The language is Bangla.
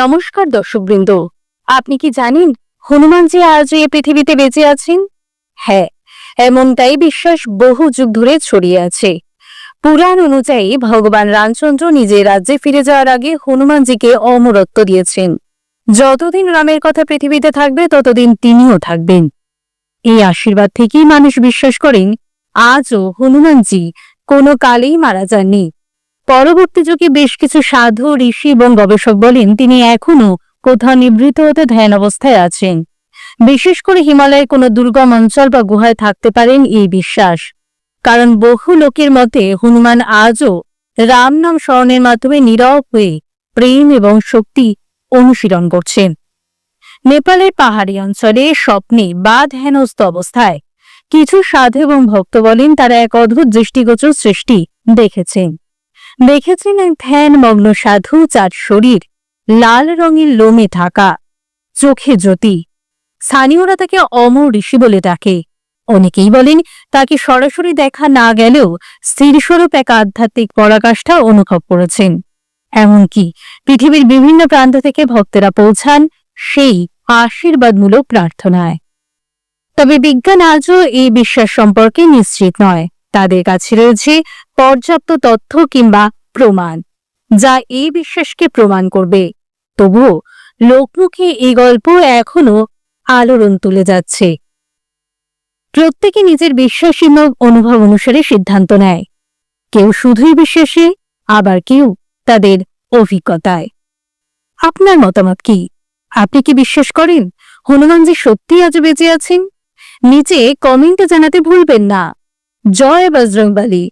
নমস্কার দর্শকবৃন্দ। আপনি কি জানেন হনুমানজি আজও এ পৃথিবীতে বেঁচে আছেন? হ্যাঁ এমনটাই বিশ্বাস বহু যুগ ধরে ছড়িয়ে আছে। পুরাণ অনুযায়ী ভগবান রামচন্দ্র নিজের রাজ্যে ফিরে যাওয়ার আগে হনুমানজিকে অমরত্ব দিয়েছেন। যতদিন রামের কথা পৃথিবীতে থাকবে, ততদিন তিনিও থাকবেন। এই আশীর্বাদ থেকেই মানুষ বিশ্বাস করেন, আজও হনুমানজি কোনো কালেই মারা যাননি। পরবর্তী যুগে বেশ কিছু সাধু, ঋষি এবং গবেষক বলেন তিনি এখনও কোথাও নিবৃত হতে ধ্যান অবস্থায় আছেন। বিশেষ করে হিমালয়ের কোনো দুর্গম অঞ্চল বা গুহায় থাকতে পারেন এই বিশ্বাস। কারণ বহু লোকের মতে হনুমান আজও রাম নাম স্মরণের মাধ্যমে নীরব হয়ে প্রেম এবং শক্তি অনুশীলন করছেন। নেপালের পাহাড়ি অঞ্চলে স্বপ্নে বা ধ্যানস্থ অবস্থায় কিছু সাধু এবং ভক্ত বলেন তারা এক অদ্ভুত দৃষ্টিগোচর সৃষ্টি দেখেছেন। দেখেছেন এক ধ্যানমগ্ন সাধু যার শরীর লাল রঙের লোমে ঢাকা, চোখে জ্যোতি। স্থানীয়রা তাকে অমর ঋষি বলে ডাকে। অনেকেই বলেন তাকে সরাসরি দেখা না গেলেও স্থিরস্বরূপ এক আধ্যাত্মিক পরাকাষ্ঠা অনুভব করেছেন। এমনকি পৃথিবীর বিভিন্ন প্রান্ত থেকে ভক্তেরা পৌঁছান সেই আশীর্বাদমূলক প্রার্থনায়। তবে বিজ্ঞান আজও এই বিশ্বাস সম্পর্কে নিশ্চিত নয়। তাদের কাছে রয়েছে পর্যাপ্ত তথ্য কিংবা প্রমাণ, যা এই বিশ্বাসকে প্রমাণ করবে। তবুও লোকমুখে এই গল্প এখনও আলোড়ন তুলে যাচ্ছে। প্রত্যেকে নিজের বিশ্বাস এবং অনুভব অনুসারে সিদ্ধান্ত নেয়। কেউ শুধুই বিশ্বাসী, আবার কেউ তাদের অভিজ্ঞতায়। আপনার মতামত কি? আপনি কি বিশ্বাস করেন? হনুমানজি সত্যি আজ বেঁচে আছেন? নিচে কমেন্টে জানাতে ভুলবেন না। जय बजरंग बली